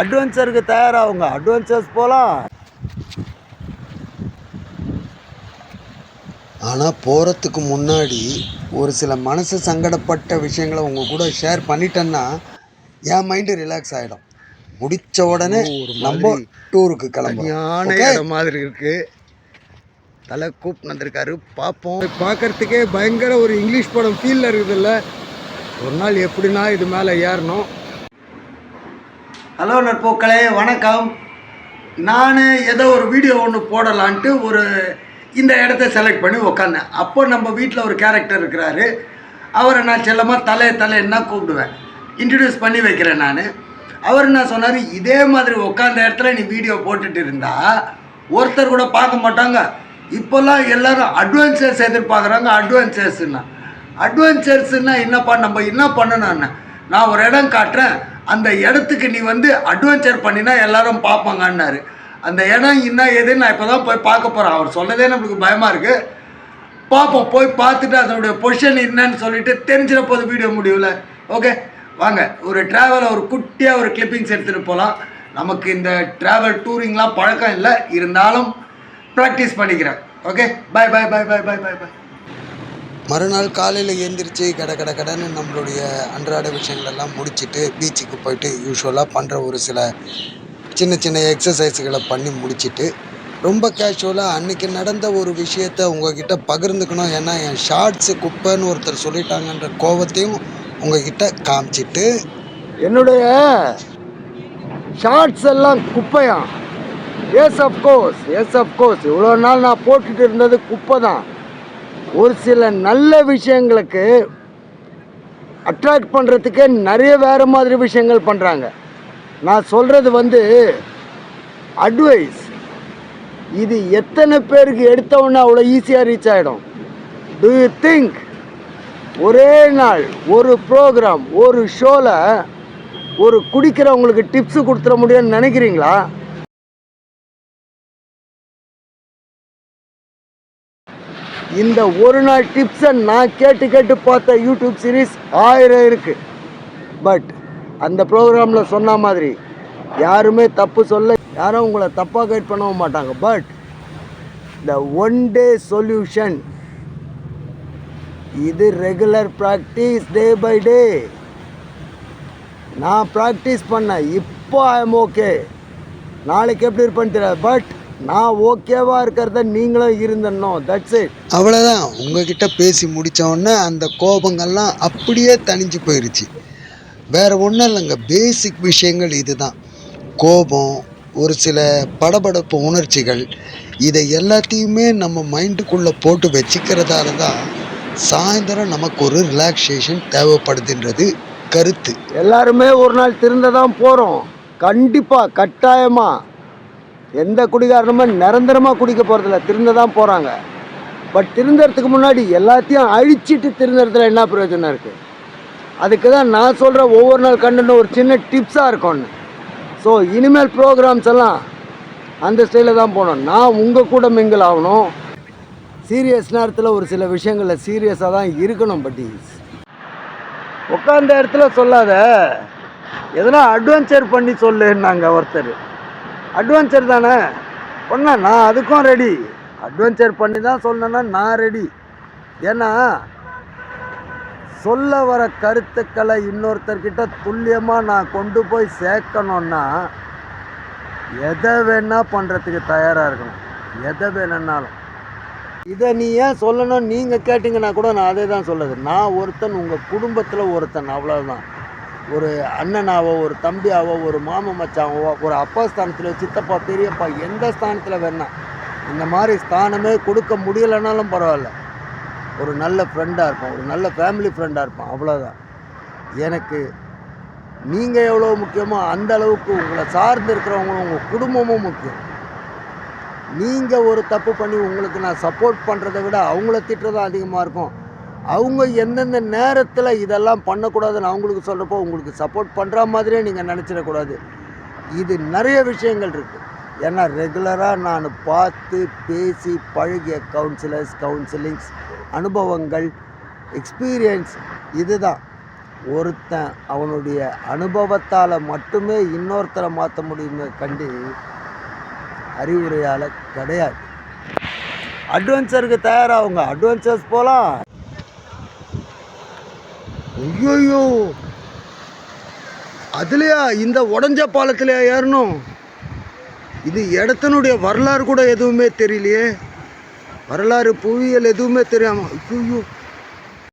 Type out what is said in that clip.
அட்வென்ச்சருக்கு தயாராகுங்க adventures போகலாம் ஆனால் போகிறதுக்கு முன்னாடி ஒரு சில மனசு சங்கடப்பட்ட விஷயங்களை உங்கள் கூட ஷேர் பண்ணிட்டேன்னா என் மைண்டு ரிலாக்ஸ் ஆகிடும் முடிச்ச உடனே நம்ம டூருக்கு கிளம்புறோம். இடம் மாதிரி இருக்கு. தலை கூப்பிட்டு வந்திருக்காரு. பார்ப்போம். பார்க்கறதுக்கே பயங்கர ஒரு இங்கிலீஷ் படம் ஃபீலில் இருக்குதுல்ல. ஒரு நாள் எப்படின்னா இது மேலே ஏறணும். ஹலோ நட்போக்களே வணக்கம். நான் ஏதோ ஒரு வீடியோ ஒன்று போடலான்ட்டு ஒரு இந்த இடத்த செலக்ட் பண்ணி உக்காந்தேன். அப்போ நம்ம வீட்டில் ஒரு கேரக்டர் இருக்கிறாரு. அவரை நான் செல்லமாக தலை தலைன்னு கூப்பிடுவேன். இன்ட்ரடியூஸ் பண்ணி வைக்கிறேன் நான். அவர் என்ன சொன்னார் இதே மாதிரி உட்காந்த இடத்துல நீ வீடியோ போட்டுட்டு இருந்தா ஒருத்தர் கூட பார்க்க மாட்டாங்க. இப்போல்லாம் எல்லாரும் அட்வென்ச்சர்ஸ் எதிர்பார்க்குறாங்க அட்வென்ச்சர்ஸ்னா அட்வென்ச்சர்ஸ்னா என்னப்பா நம்ம என்ன பண்ணணும்னு? நான் ஒரு இடம் காட்டுறேன். அந்த இடத்துக்கு நீ வந்து அட்வென்ச்சர் பண்ணினா எல்லாரும் பார்ப்பாங்கன்னாரு. அந்த இடம் என்ன ஏதுன்னு நான் இப்போ தான் போய் பார்க்க போகிறேன் அவர் சொன்னதே நம்மளுக்கு பயமாக இருக்குது பார்ப்போம். போய் பார்த்துட்டு அதனுடைய பொசிஷன் என்னன்னு சொல்லிட்டு தெரிஞ்சிட போது வீடியோ முடியல ஓகே வாங்க. ஒரு ட்ராவலை ஒரு குட்டியாக ஒரு கிளிப்பிங்ஸ் எடுத்துகிட்டு போகலாம் நமக்கு இந்த ட்ராவல் டூரிங்லாம் பழக்கம் இல்லை. இருந்தாலும் ப்ராக்டிஸ் பண்ணிக்கிறேன். Okay bye bye bye bye bye bye bye மறுநாள் காலையில் எழுந்திரிச்சு கட கட கடன்னு நம்மளுடைய அன்றாட விஷயங்களெல்லாம் முடிச்சுட்டு பீச்சுக்கு போயிட்டு யூஸ்வலாக பண்ணுற ஒரு சில சின்ன சின்ன எக்ஸசைஸுகளை பண்ணி முடிச்சுட்டு ரொம்ப கேஷுவலாக அன்றைக்கி நடந்த ஒரு விஷயத்த உங்ககிட்ட பகிர்ந்துக்கணும். ஏன்னா என் ஷார்ட்ஸு குப்பைன்னு ஒருத்தர் சொல்லிட்டாங்கன்ற கோவத்தையும் உங்ககிட்ட காமிச்சிட்டு என்னுடைய ஷார்ட்ஸ் எல்லாம் குப்பையா எஸ் அஃப்கோர்ஸ் எஸ் அஃப்கோர்ஸ் இவ்வளோ நாள் நான் போட்டுட்டு இருந்தது குப்பை தான் ஒரு சில நல்ல விஷயங்களுக்கு அட்ராக்ட் பண்ணுறதுக்கே நிறைய வேறு மாதிரி விஷயங்கள் பண்ணுறாங்க நான் சொல்கிறது வந்து அட்வைஸ் இது எத்தனை பேருக்கு எடுத்தவொன்னே அவ்வளோ ஈஸியாக ரீச் ஆகிடும் டு யூ திங்க் ஒரே நாள் ஒரு ப்ரோக்ராம் ஒரு ஷோவில் ஒரு குடிக்கிறவங்களுக்கு டிப்ஸு கொடுத்துட முடியும்னு நினைக்கிறீங்களா? இந்த ஒரு நாள் டிப்ஸை நான் கேட்டு கேட்டு பார்த்த யூடியூப் சீரிஸ் ஆயிரம் இருக்குது பட் அந்த ப்ரோக்ராமில் சொன்ன மாதிரி யாருமே தப்பு சொல்ல யாரும் உங்களை தப்பாக கைட் பண்ணவும் மாட்டாங்க. But the one day solution இது regular practice day by day நான் ப்ராக்டிஸ் பண்ணேன். இப்போ ஐ எம் ஓகே நாளைக்கு எப்படி இருப்பேன்னு தெரியாது. பட் நான் ஓகேவா இருக்கிறத நீங்களும் இருந்தணும் தட்ஸ் இட் அவ்வளோதான் உங்ககிட்ட பேசி முடித்த உடனே அந்த கோபங்கள்லாம் அப்படியே தணிஞ்சு போயிருச்சு. வேற ஒன்றும் இல்லைங்க. பேசிக் விஷயங்கள் இதுதான். கோபம் ஒரு சில படபடப்பு உணர்ச்சிகள் இதை எல்லாத்தையுமே நம்ம மைண்டுக்குள்ளே போட்டு வச்சுக்கிறதால தான் சாயந்தரம் நமக்கு ஒரு ரிலாக்ஸேஷன் தேவைப்படுதுன்றது கருத்து. எல்லாருமே ஒரு நாள் திருந்த தான் போகிறோம் கண்டிப்பாக கட்டாயமாக எந்த குடிகாரனுமே நிரந்தரமாக குடிக்க போகிறதில்ல திருந்த தான் போகிறாங்க பட் திருந்தறதுக்கு முன்னாடி எல்லாத்தையும் அழிச்சிட்டு திருந்தறதுல என்ன பிரயோஜனம் இருக்குது அதுக்கு தான் நான் சொல்கிற ஒவ்வொரு நாள் கண்டனும் ஒரு சின்ன டிப்ஸாக இருக்கும்னு. ஸோ இனிமேல் ப்ரோக்ராம்ஸ் எல்லாம் அந்த ஸ்டைலில் தான் போகணும். நான் உங்கள் கூட மிங்கிள் ஆகணும். சீரியஸ் நேரத்தில் ஒரு சில விஷயங்களில் சீரியஸாக தான் இருக்கணும் பட்டி உட்காந்த இடத்துல சொல்லாத. எதனா அட்வென்ச்சர் பண்ணி சொல்லுன்னாங்க ஒருத்தர். அட்வென்ச்சர் தானே? ஒன்றா நான் அதுக்கும் ரெடி அட்வென்ச்சர் பண்ணி தான் சொன்னேன்னா நான் ரெடி ஏன்னா சொல்ல வர கருத்துக்களை இன்னொருத்தர்கிட்ட துல்லியமாக நான் கொண்டு போய் சேர்க்கணுன்னா எதை வேணால் பண்ணுறதுக்கு தயாராக இருக்கணும். எதை வேணும்னாலும். இதை நீ ஏன் சொல்லணும் நீங்கள் கேட்டிங்கன்னா கூட நான் அதே தான் சொல்லுது நான் ஒருத்தன் உங்கள் குடும்பத்தில் ஒருத்தன் அவ்வளோதான் ஒரு அண்ணனாவோ ஒரு தம்பியாவோ ஒரு மாம மச்சாவோ ஒரு அப்பா ஸ்தானத்தில் சித்தப்பா பெரியப்பா எந்த ஸ்தானத்தில் வேணா இந்த மாதிரி ஸ்தானமே கொடுக்க முடியலைனாலும் பரவாயில்ல. ஒரு நல்ல ஃப்ரெண்டாக இருப்பான் ஒரு நல்ல ஃபேமிலி ஃப்ரெண்டாக இருப்பான் அவ்வளோதான் எனக்கு நீங்கள் எவ்வளோ முக்கியமோ அந்த அளவுக்கு உங்களை சார்ந்து இருக்கிறவங்களும் உங்கள் குடும்பமும் முக்கியம். நீங்கள் ஒரு தப்பு பண்ணி உங்களுக்கு நான் சப்போர்ட் பண்ணுறதை விட அவங்கள திட்டுறது அதிகமாக இருக்கும். அவங்க எந்தெந்த நேரத்தில் இதெல்லாம் பண்ணக்கூடாதுன்னு அவங்களுக்கு சொல்கிறப்போ உங்களுக்கு சப்போர்ட் பண்ணுற மாதிரியே நீங்கள் நினச்சிடக்கூடாது. இது நிறைய விஷயங்கள் இருக்குது ஏன்னா ரெகுலராக நான் பார்த்து பேசி பழகிய கவுன்சிலர்ஸ் கவுன்சிலிங்ஸ் அனுபவங்கள் எக்ஸ்பீரியன்ஸ் இதுதான். ஒருத்தன் அவனுடைய அனுபவத்தால் மட்டுமே இன்னொருத்தரை மாற்ற முடியுமே கண்டி அறிவுரையால் கிடையாது. அட்வென்ச்சருக்கு தயாராகுங்க. அட்வென்ச்சர்ஸ் போகலாம் ஐயோ அதுலையா இந்த உடஞ்ச பாலத்திலையா ஏறணும்? இது இடத்தினுடைய வரலாறு கூட எதுவுமே தெரியலையே. வரலாறு புவியியல் எதுவுமே தெரியாமல் ஐயோ